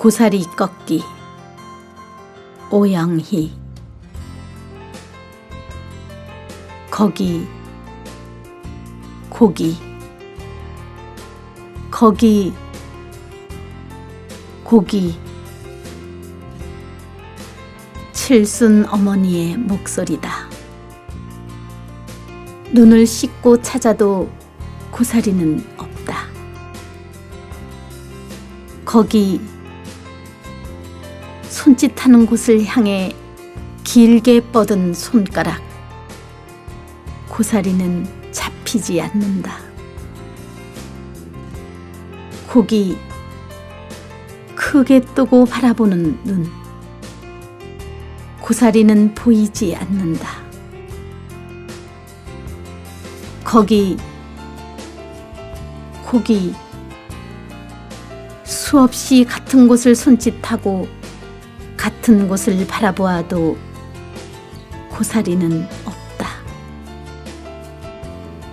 고사리 꺾기. 오영희. 거기. 고기. 거기. 고기. 칠순 어머니의 목소리다. 눈을 씻고 찾아도 고사리는 없다. 거기 손짓하는 곳을 향해 길게 뻗은 손가락. 고사리는 잡히지 않는다. 고기 크게 뜨고 바라보는 눈. 고사리는 보이지 않는다. 거기 고기 수없이 같은 곳을 손짓하고 같은 곳을 바라보아도 고사리는 없다.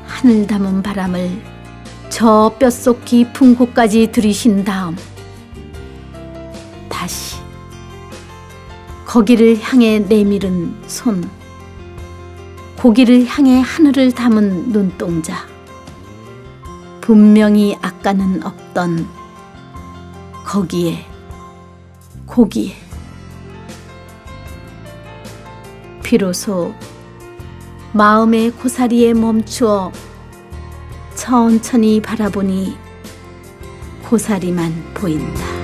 하늘 담은 바람을 저 뼛속 깊은 곳까지 들이신 다음 다시 거기를 향해 내밀은 손 고기를 향해 하늘을 담은 눈동자 분명히 아까는 없던 거기에 고기에 비로소 마음의 고사리에 멈추어 천천히 바라보니 고사리만 보인다.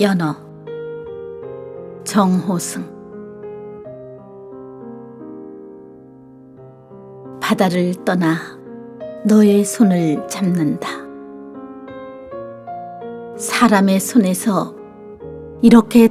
연어 정호승 바다를 떠나 너의 손을 잡는다. 사람의 손에서 이렇게